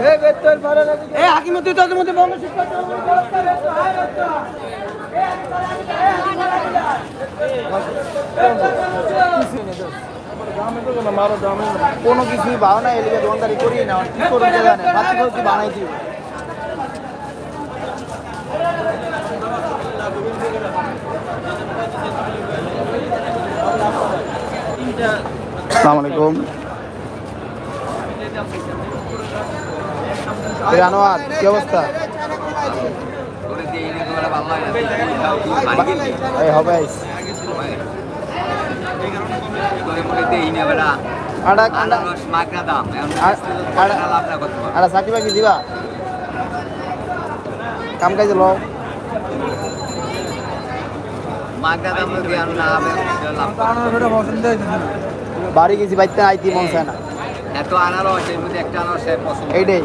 এই হাকিমতি তাদের মধ্যে বন্ধ শিক্ষা কোনো কিছুই ভাও না এলিগে দোকানদারি করি না কি করব জানে? বাকি করে বানাই আসসালামু আলাইকুম। আনোয়ার কি অবস্থা? এই হবে আটা আটা চাকরি বাকরি দিবা? কাম কাজে লও। বাড়ি গেছি বাইতে আইতি মন চায় না। এত আনারস এর মধ্যে একটা আনারস পছন্দ এইটাই।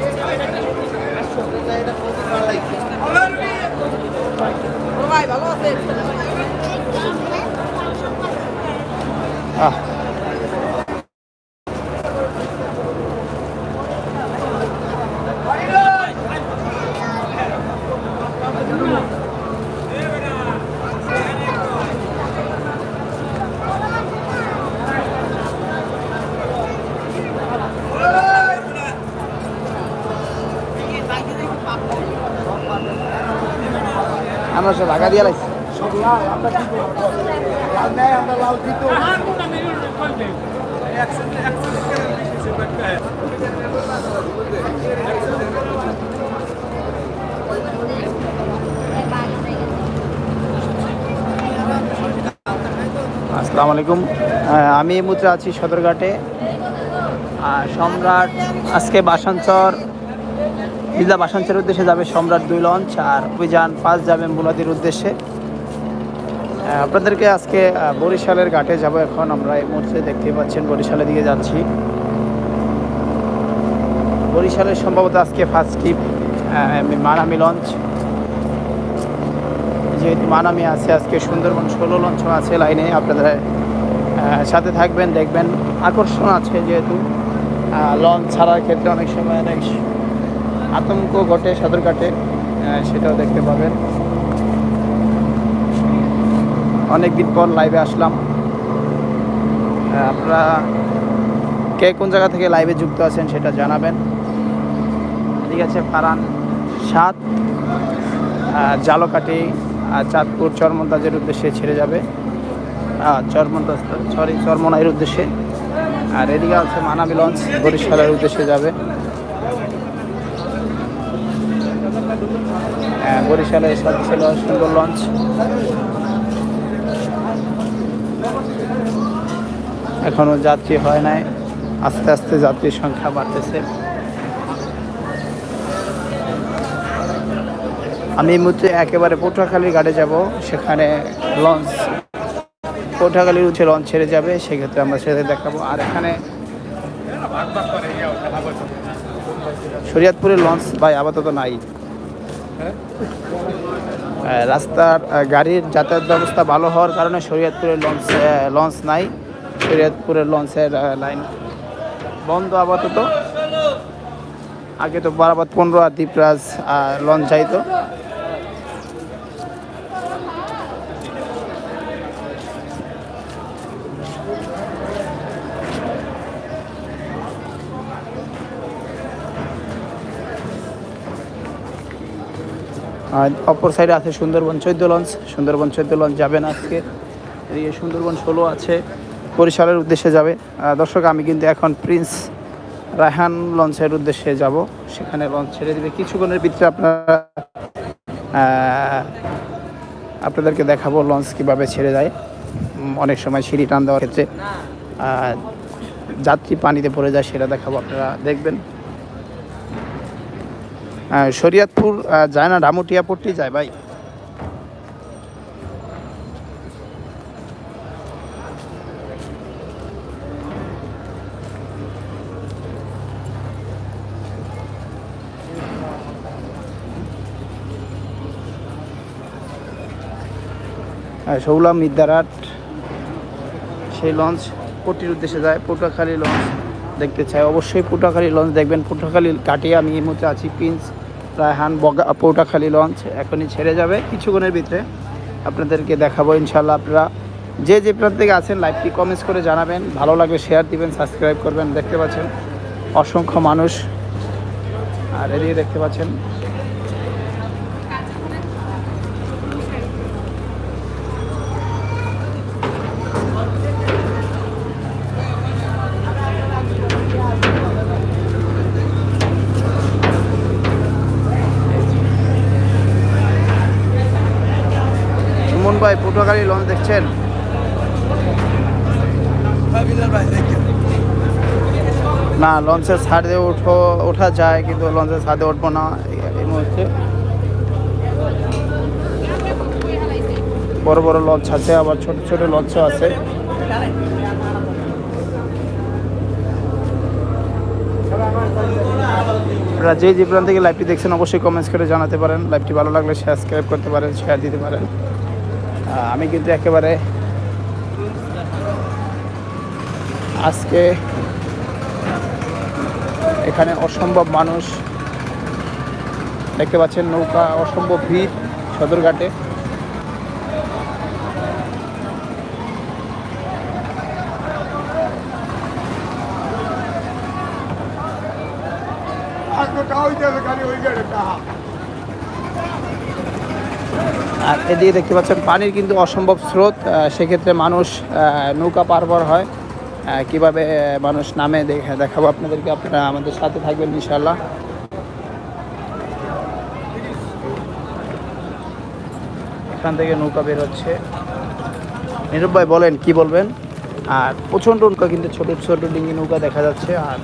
আমরা সব আগা দিয়ে লাইছি আসসালামু আলাইকুম। আমি এই মুহূর্তে আছি সদরঘাটে। সম্রাট আজকে বাসাঞ্চর বিদ্যা বাসাঞ্চের উদ্দেশ্যে যাবে সম্রাট দুই লঞ্চ আর অভিযান পাঁচ যাবে মুলাদির উদ্দেশ্যে। আপনাদেরকে আজকে বরিশালের ঘাটে যাব এখন। আমরা এই মুহূর্তে দেখতেই পাচ্ছেন বরিশালের দিকে যাচ্ছি। বরিশালের সম্ভবত আজকে ফার্স্ট ট্রিপ মানামি লঞ্চ। যেহেতু মানামি আছে, আজকে সুন্দরবন ষোলো লঞ্চ আছে লাইনে। আপনাদের সাথে থাকবেন, দেখবেন। আকর্ষণ আছে যেহেতু লঞ্চ ছাড়ার ক্ষেত্রে অনেক সময় অনেক আতঙ্ক ঘটে, সাঁতার কাটে সেটাও দেখতে পাবেন। অনেক দিন পর লাইভে আসলাম। আপনারা কে কোন জায়গা থেকে লাইভে যুক্ত আছেন সেটা জানাবেন। ঠিক আছে ফারান সাত জালকাটি চাঁদপুর চরমন্তাজের উদ্দেশ্যে ছেড়ে যাবে। চরমন্তাজ সরি চরমনাইয়ের উদ্দেশ্যে। আর এদিকে আছে মানামি লঞ্চ, বরিশালের উদ্দেশ্যে যাবে। বরিশালে সব ছিল, সুন্দর লঞ্চ এখনও যাত্রী হয় নাই, আস্তে আস্তে যাত্রীর সংখ্যা বাড়তেছে। আমি এই মুহূর্তে একেবারে পটুয়াখালীর ঘাটে যাব, সেখানে লঞ্চ পটুয়াখালীর উঠে লঞ্চ ছেড়ে যাবে, সেক্ষেত্রে আমরা সেটা দেখাবো। আর এখানে শরিয়াতপুরের লঞ্চ ভাই আপাতত নাই। রাস্তার গাড়ির যাতায়াত ব্যবস্থা ভালো হওয়ার কারণে শরীয়তপুরের লঞ্চ লঞ্চ নাই। শরীয়তপুরের লঞ্চের লাইন বন্ধ আপাতত। আগে তো বারাবাদ পনেরো আর দ্বীপরাজ লঞ্চ যাইতো। অপর সাইডে আছে সুন্দরবন চৈদ্দ লঞ্চ। সুন্দরবন চৈদ্দ লঞ্চ যাবেন আজকে। এদিকে সুন্দরবন ষোলো আছে, বরিশালের উদ্দেশ্যে যাবে। দর্শক, আমি কিন্তু এখন প্রিন্স রায়হান লঞ্চের উদ্দেশ্যে যাব। সেখানে লঞ্চ ছেড়ে দেবে। কিছুক্ষণের ভিতরে আপনারা আপনাদেরকে দেখাবো লঞ্চ কীভাবে ছেড়ে যায় অনেক সময় সিঁড়ি টান দেওয়ার ক্ষেত্রে যাত্রী পানিতে পড়ে যায়, সেটা দেখাবো। আপনারা দেখবেন। শরিয়াতপুর যায় না ডামুটিয়াপুরটি যায় ভাই। শৌলা মিদ্দারাট সেই লঞ্চ পটির উদ্দেশ্যে যায়, পটুয়াখালী লঞ্চ দেখতে চাই। অবশ্যই পটুয়াখালী লঞ্চ দেখবেন, পটুয়াখালী কাটিয়ে আমি এই মধ্যে আছি, প্রিন্স রায়হান বগা পৌটাখালি লঞ্চ এখনই ছেড়ে যাবে। কিছুক্ষণের ভিতরে আপনাদেরকে দেখাবো ইনশাল্লাহ আপনারা যে যে প্রান্ত থেকে আছেন লাইভটি কমেন্টস করে জানাবেন। ভালো লাগলে শেয়ার দিবেন সাবস্ক্রাইব করবেন। দেখতে পাচ্ছেন অসংখ্য মানুষ। আর এদিকে দেখতে পাচ্ছেন পটুয়াখালী লঞ্চ দেখছেন? না লঞ্চের ছাদে উঠো, ওঠা যায়, কিন্তু লঞ্চের ছাদে উঠবো না। এই- মুহূর্তে। বড় বড় লঞ্চ আছে আবার ছোট ছোট লঞ্চও আছে। আপনারা যে যে প্রান্ত থেকে লাইভটি দেখছেন, অবশ্যই কমেন্টস করে জানাতে পারেন। লাইভটি ভালো লাগলে সাবস্ক্রাইব করতে পারেন শেয়ার দিতে পারেন। আমি কিন্তু একেবারে আজকে এখানে অসম্ভব মানুষ দেখতে পাচ্ছেন নৌকা অসম্ভব ভিড় সদরঘাটে। আর এদিকে দেখতে পাচ্ছেন, পানির কিন্তু অসম্ভব স্রোত। সেক্ষেত্রে মানুষ নৌকা পারবার হয়। কীভাবে মানুষ নামে দেখে দেখাবো আপনাদেরকে। আপনারা আমাদের সাথে থাকবেন ইনশাল্লাহ এখান থেকে নৌকা বের হচ্ছে। নীরব ভাই বলেন, কি বলবেন? আর প্রচণ্ড নৌকা কিন্তু, ছোট ছোট ডিঙ্গি নৌকা দেখা যাচ্ছে। আর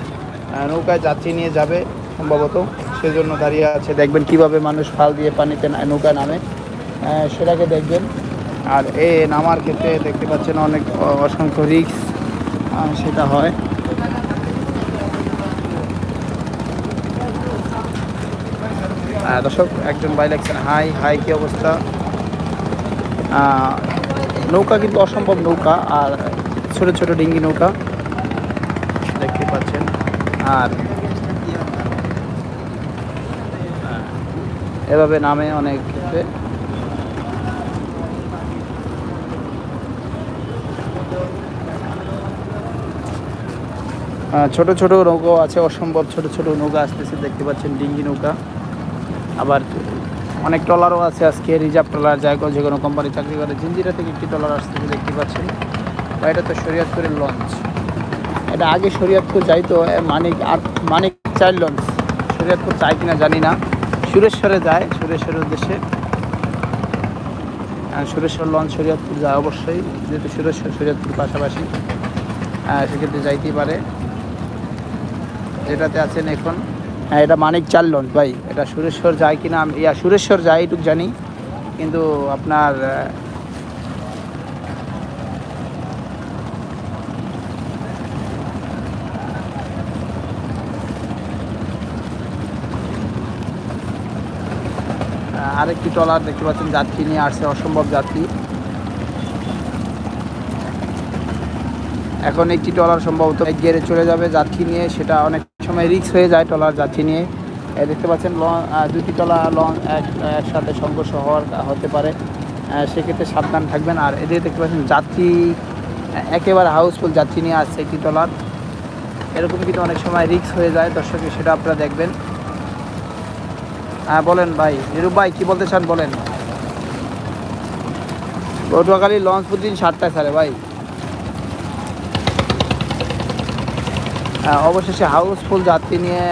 নৌকায় যাত্রী নিয়ে যাবে সম্ভবত। সেজন্য দাঁড়িয়ে আছে। দেখবেন কীভাবে মানুষ ফাল দিয়ে পানিতে নৌকা নামে। সেটাকে দেখবেন। আর এ নামার ক্ষেত্রে দেখতে পাচ্ছেন অনেক অসংখ্য রিক্স সেটা হয়। দর্শক, একজন ভাই লাগছেন হাই হাই, কি অবস্থা? নৌকা কিন্তু অসম্ভব নৌকা, আর ছোট ছোট ডিঙ্গি নৌকা দেখতে পাচ্ছেন। আর এভাবে নামে অনেক ক্ষেত্রে। ছোট ছোট নৌকা আছে, অসম্ভব ছোট ছোট নৌকা আসতেছে, দেখতে পাচ্ছেন ডিঙ্গি নৌকা। আবার অনেক ট্রলারও আছে আজকে, রিজার্ভ ট্রলার যায় যে কোনো কোম্পানি চাকরি করে। জিঞ্জিরা থেকে একটি ট্রলার আসতেছে, দেখতে পাচ্ছেন। বা এটা তো শরীয়তপুরের লঞ্চ এটা আগে শরীয়তপুর যাইতো মানিক, আর মানিক চাইল লঞ্চ শরীয়তপুর চাই কিনা জানি না। সুরেশ্বরে যায় সুরেশ্বরের উদ্দেশ্যে। সুরেশ্বর লঞ্চ শরীয়তপুর যায় অবশ্যই। যেহেতু সুরেশ্বর, শরীয়তপুর পাশাপাশি সেক্ষেত্রে যাইতেই পারে। যেটাতে আছেন এখন। হ্যাঁ এটা মানিক চাল লঞ্চ ভাই। এটা সুরেশ্বর যায় কিনা আমি ইয়া, সুরেশ্বর যায়, এটুক জানি। কিন্তু আপনার আরেকটি ট্রলার দেখতে পাচ্ছেন, যাত্রী নিয়ে আসছে, অসম্ভব যাত্রী। এখন একটি ট্রলার সম্ভবত গেড়ে চলে যাবে, যাত্রী নিয়ে, সেটা অনেক সময় রিক্স হয়ে যায় ট্রলার যাত্রী নিয়ে। দেখতে পাচ্ছেন, ল- দুটি লঞ্চ এক, একসাথে সংঘর্ষ হওয়ার হতে পারে। সেক্ষেত্রে সাবধান থাকবেন। আর এদিকে দেখতে পাচ্ছেন, যাত্রী একেবারে হাউসফুল যাত্রী নিয়ে আসছে একটি ট্রলার। এরকম কিন্তু অনেক সময় রিক্স হয়ে যায়, দর্শক, সেটা আপনারা দেখবেন। হ্যাঁ বলেন ভাই, নিরূপ ভাই, কী বলতে চান বলেন? পটুয়াখালী লঞ্চ প্রতিদিন সাতটায় ছাড়ে ভাই। অবশেষে হাউসফুল যাত্রী নিয়ে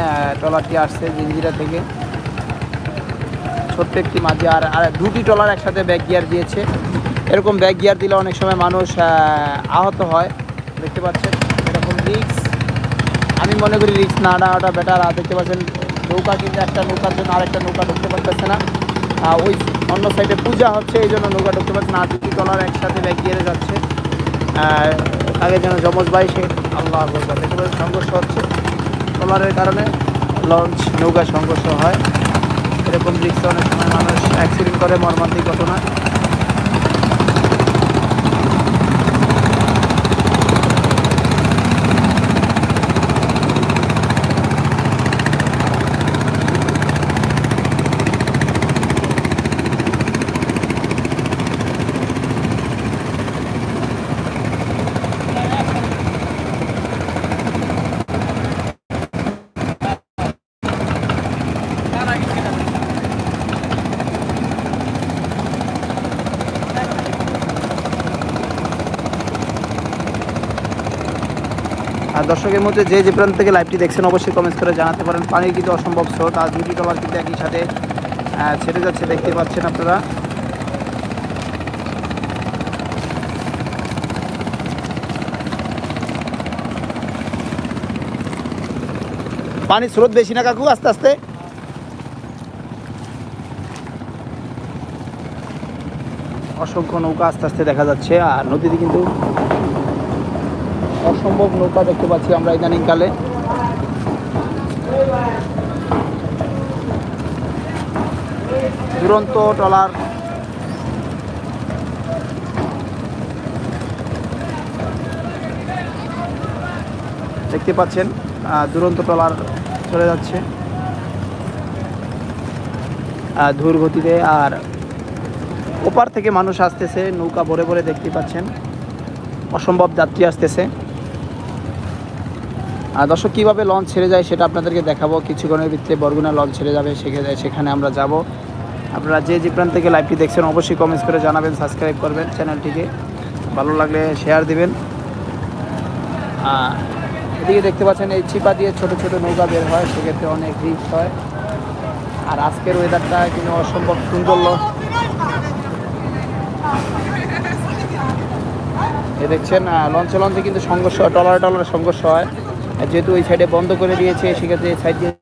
ট্রলারটি আসছে জিঞ্জিরা থেকে। ছোট্ট একটি মাঝি, আর দুটি ট্রলার একসাথে ব্যাক গিয়ার দিয়েছে। এরকম ব্যাক গিয়ার দিলে অনেক সময় মানুষ আহত হয়। দেখতে পাচ্ছেন, এরকম রিক্স আমি মনে করি রিক্স না নেওয়াটা বেটার আর দেখতে পাচ্ছেন, নৌকা কিন্তু একটা নৌকার জন্য আরেকটা নৌকা ঢুকতে পারতেছে না। ওই অন্য সাইডে পূজা হচ্ছে, এই জন্য নৌকা ঢুকতে পারছে না। দুটি ট্রলার একসাথে ব্যাক গিয়ারে যাচ্ছে। আগে যেন যমজ ভাই, সে আল্লাহ আকবার সংঘর্ষ হচ্ছে। ট্রলারের কারণে লঞ্চ নৌকা সংঘর্ষ হয়। এরকম রিক্সা অনেক সময় মানুষ অ্যাক্সিডেন্ট করে, মর্মান্তিক ঘটনা আর দর্শকের মধ্যে যে যে প্রান্ত থেকে লাইভটি দেখছেন, অবশ্যই কমেন্টস করে জানাতে পারেন। পানির কিন্তু অসম্ভব স্রোত আর দুটি টলার কিন্তু একই সাথে ছেড়ে যাচ্ছে, দেখতে পাচ্ছেন আপনারা। পানির স্রোত বেশি না কাকু, আস্তে আস্তে। অসংখ্য নৌকা আস্তে আস্তে দেখা যাচ্ছে, আর নদীতে কিন্তু অসম্ভব নৌকা দেখতে পাচ্ছি আমরা ইদানিংকালে। দুরন্ত ট্রলার। দেখতে পাচ্ছেন দুরন্ত ট্রলার চলে যাচ্ছে। ধূর গতিতে আর ওপার থেকে মানুষ আসতেছে, নৌকা ভরে ভরে দেখতে পাচ্ছেন। অসম্ভব যাত্রী আসতেছে। দর্শক, কীভাবে লঞ্চ ছেড়ে যায় সেটা আপনাদেরকে দেখাবো। কিছুক্ষণের ভিতরে বরগুনা লঞ্চ ছেড়ে যাবে সেখানে সেখানে আমরা যাব। আপনারা যে যে প্রান্ত থেকে লাইভটি দেখছেন, অবশ্যই কমেন্টস করে জানাবেন সাবস্ক্রাইব করবেন চ্যানেলটিকে ভালো লাগলে শেয়ার দিবেন। এদিকে দেখতে পাচ্ছেন, এই চিপা দিয়ে ছোট ছোট নৌকা বের হয়, সেক্ষেত্রে অনেক রিস্ক হয়। আর আজকের ওয়েদারটা কিন্তু অসম্ভব সুন্দর এ দেখছেন লঞ্চে লঞ্চে কিন্তু সংঘর্ষ টলারে টলারে সংঘর্ষ হয়। যেহেতু ওই সাইডে বন্ধ করে দিয়েছে, সেক্ষেত্রে এই সাইড দিয়ে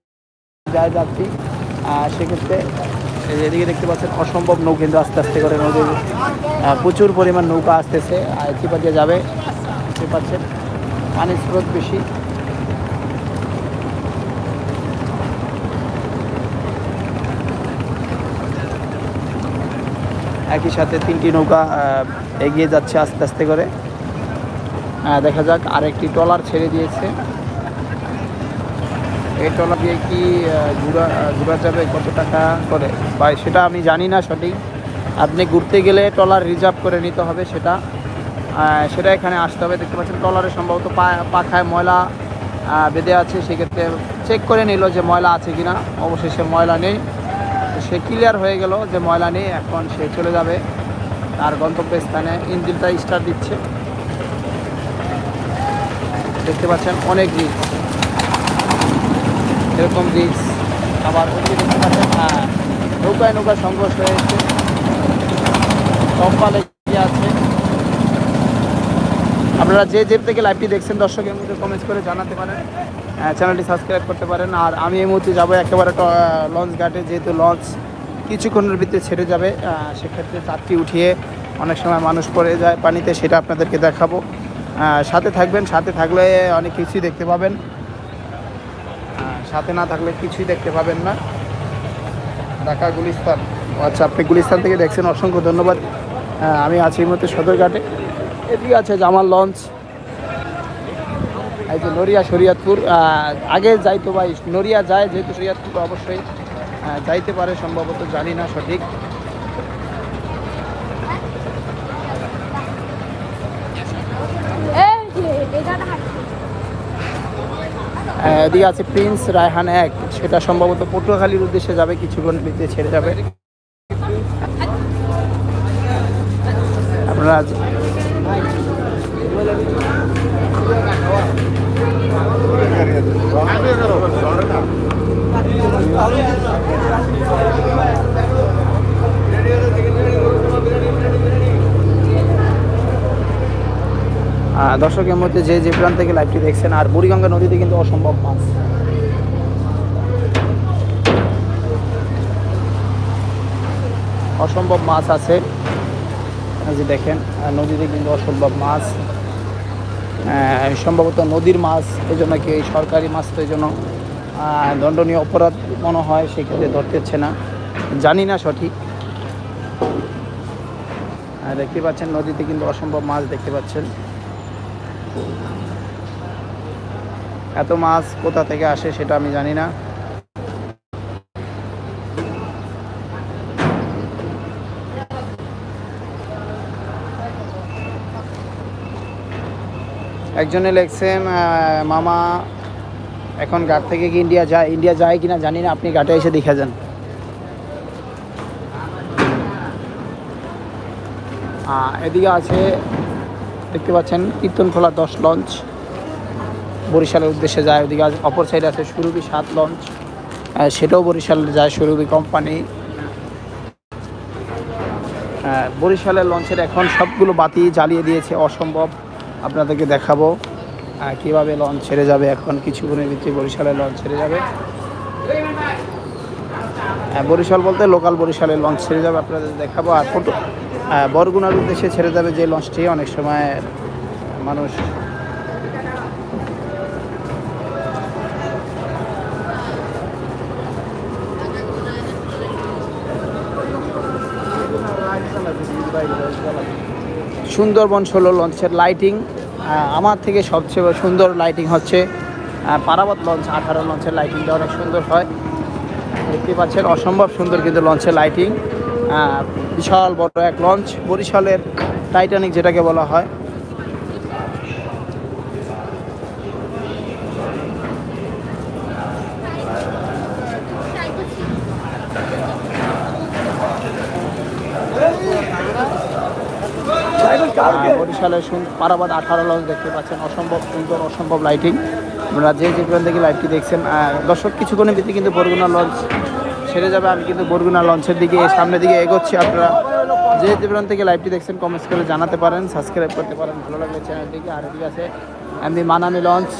যায় যাত্রী আর সেক্ষেত্রে এদিকে দেখতে পাচ্ছেন, অসম্ভব নৌ কিন্তু আস্তে আস্তে করে নদীর প্রচুর পরিমাণ নৌকা আসতেছে। আর চিপা দিয়ে যাবে, দেখতে পাচ্ছেন পানির স্রোত বেশি। একই সাথে তিনটি নৌকা এগিয়ে যাচ্ছে আস্তে আস্তে করে। দেখা যাক, আরেকটি ট্রলার ছেড়ে দিয়েছে। এই ট্রলার দিয়ে কি ঘুরা ঘুরা যাবে, কত টাকা করে? বা সেটা আমি জানি না সঠিক। আপনি ঘুরতে গেলে ট্রলার রিজার্ভ করে নিতে হবে সেটা। সেটা এখানে আসতে হবে। দেখতে পাচ্ছেন, ট্রলারে সম্ভবত পাখায় ময়লা বেঁধে আছে। সেক্ষেত্রে চেক করে নিল যে ময়লা আছে কিনা। অবশেষে ময়লা নেই। সে ক্লিয়ার হয়ে গেল যে ময়লা নেই। এখন সে চলে যাবে তার গন্তব্যস্থানে। ইঞ্জিনটা স্টার্ট দিচ্ছে। দেখতে পাচ্ছেন, অনেক রিক্স এরকম রিক্স আবার হ্যাঁ, নৌকায় নৌকা সংঘর্ষ হয়েছে। লেগে আছে। আপনারা যে যে থেকে লাইভটি দেখছেন দর্শকের মধ্যে কমেন্টস করে জানাতে পারেন। চ্যানেলটি সাবস্ক্রাইব করতে পারেন। আর আমি এই মুহূর্তে যাব একেবারে লঞ্চ ঘাটে যেহেতু লঞ্চ কিছুক্ষণের ভিতরে ছেড়ে যাবে সেক্ষেত্রে যাত্রী উঠিয়ে অনেক সময় মানুষ পড়ে যায় পানিতে সেটা আপনাদেরকে দেখাবো। সাথে থাকবেন সাথে থাকলে অনেক কিছুই দেখতে পাবেন। সাথে না থাকলে কিছুই দেখতে পাবেন না। ঢাকা গুলিস্তান। আচ্ছা আপনি গুলিস্তান থেকে দেখছেন অসংখ্য ধন্যবাদ। আহ, আমি আছি এই মুহূর্তে সদরঘাটে। এদিকে আছে জামাল লঞ্চ। এই যে নড়িয়া শরিয়াতপুর। আগে যাইতো ভাই নড়িয়া যায় যেহেতু শরিয়াতপুর অবশ্যই। আহ, যাইতে পারে সম্ভবত জানি না সঠিক। এই এদিকে আছে প্রিন্স রায়হান এক। সেটা সম্ভবত পটুয়াখালীর উদ্দেশ্যে যাবে কিছুক্ষণ ভিতরে ছেড়ে যাবে। আপনারা আজ- আহ, দর্শকের মধ্যে যে যে প্রান্ত থেকে লাইভটি দেখছেন, আর বুড়িগঙ্গা নদীতে কিন্তু অসম্ভব মাছ। অসম্ভব মাছ আছে। যে দেখেন নদীতে কিন্তু অসম্ভব মাছ। সম্ভবত নদীর মাছ, এই জন্য কি সরকারি মাছ তো এই জন্য দণ্ডনীয় অপরাধ মনে হয়, সেক্ষেত্রে ধরতেছে না। জানি না সঠিক। দেখতে পাচ্ছেন, নদীতে কিন্তু অসম্ভব মাছ দেখতে পাচ্ছেন। এত মাছ কোথা থেকে আসে সেটা আমি জানি না। একজনে লেখছেন মামা, এখন ঘাট থেকে কি ইন্ডিয়া যায় ইন্ডিয়া যায় কিনা জানি না, আপনি ঘাটে এসে দেখে যান। এদিকে আছে দেখতে পাচ্ছেন, কীর্তনখোলা দশ লঞ্চ। বরিশালের উদ্দেশ্যে যায় ওদিকে আছে- অপর সাইডে আছে সুরভি সাত লঞ্চ। সেটাও বরিশাল যায় সুরভি কোম্পানি বরিশালের লঞ্চের এখন সবগুলো বাতি জ্বালিয়ে দিয়েছে, অসম্ভব। আপনাদেরকে দেখাবো কীভাবে লঞ্চ ছেড়ে যাবে এখন, কিছুক্ষণের ভিতরে বরিশালের লঞ্চ ছেড়ে যাবে। বরিশাল বলতে লোকাল বরিশালের লঞ্চ ছেড়ে যাবে, আপনাদের দেখাবো। আর ফটো বরগুনার উদ্দেশ্যে ছেড়ে যাবে যে লঞ্চটি, অনেক সময় মানুষ সুন্দরবন ষোলো লঞ্চের লাইটিং। আমার থেকে সবচেয়ে সুন্দর লাইটিং হচ্ছে পারাবত লঞ্চ, আঠারো লঞ্চের লাইটিংটা অনেক সুন্দর হয়। দেখতে পাচ্ছেন, অসম্ভব সুন্দর কিন্তু লঞ্চের লাইটিং। বিশাল বড় এক লঞ্চ বরিশালের টাইটানিক যেটাকে বলা হয়। বরিশালের পারাবাদ আঠারো লঞ্চ দেখতে পাচ্ছেন। অসম্ভব সুন্দর, অসম্ভব লাইটিং আপনারা যে যে থেকে লাইভটি দেখছেন দর্শক, কিছুক্ষণের ভিতরে কিন্তু বরগুনা লঞ্চ ছেড়ে যাবে। আমি কিন্তু বরগুনা লঞ্চের দিকে, সামনের দিকে এগোচ্ছি আপনারা। যে যে থেকে লাইভটি দেখছেন কমেন্টস করে জানাতে পারেন সাবস্ক্রাইব করতে পারেন। ভালো লাগলে চ্যানেলটিকে আর এদিকে আছে এমনি মানামি লঞ্চ।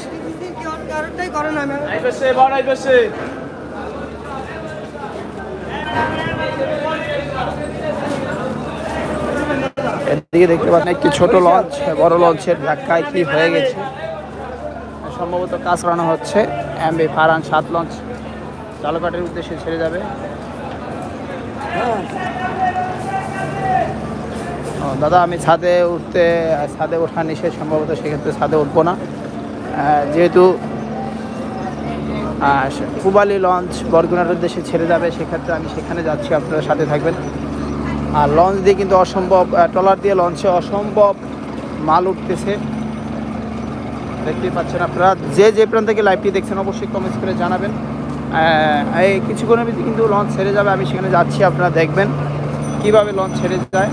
এদিকে দেখতে পাচ্ছেন একটি ছোট লঞ্চ, বড় লঞ্চের ধাক্কায় কি হয়ে গেছে? সম্ভবত কাজ করানো হচ্ছে। এমবি ফারান সাত লঞ্চ। চালকাটের উদ্দেশ্যে ছেড়ে যাবে। দাদা, আমি ছাদে উঠতে, ছাদে ওঠা নিষেধ, সম্ভবত সেক্ষেত্রে ছাদে উঠবো না। যেহেতু পুবালি লঞ্চ বরগুনার উদ্দেশ্যে ছেড়ে যাবে, সেক্ষেত্রে আমি সেখানে যাচ্ছি, আপনারা সাথে থাকবেন। আর লঞ্চ দিয়ে কিন্তু অসম্ভব ট্রলার দিয়ে লঞ্চে অসম্ভব মাল উঠতেছে। দেখতেই পাচ্ছেন আপনারা, যে যে প্রান্ত থেকে লাইভটি দেখছেন, অবশ্যই কমেন্টস করে জানাবেন। এই কিছুক্ষণের ভিতরে কিন্তু লঞ্চ ছেড়ে যাবে, আমি সেখানে যাচ্ছি, আপনারা দেখবেন কীভাবে লঞ্চ ছেড়ে যায়।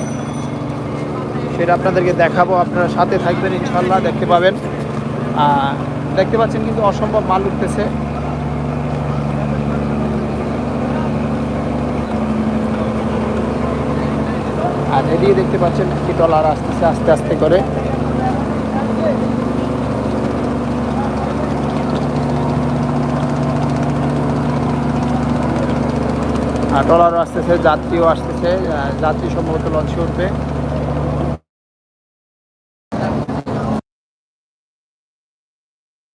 সেটা আপনাদেরকে দেখাবো, আপনারা সাথে থাকবেন ইনশাল্লাহ দেখতে পাবেন। দেখতে পাচ্ছেন কিন্তু অসম্ভব মাল উঠতেছে। আর এদিকে দেখতে পাচ্ছেন একটি টলার আসতেছে, আস্তে আস্তে করে। ট্রলারও আসতেছে যাত্রীও আসতেছে যাত্রী সম্ভবত লঞ্চে উঠবে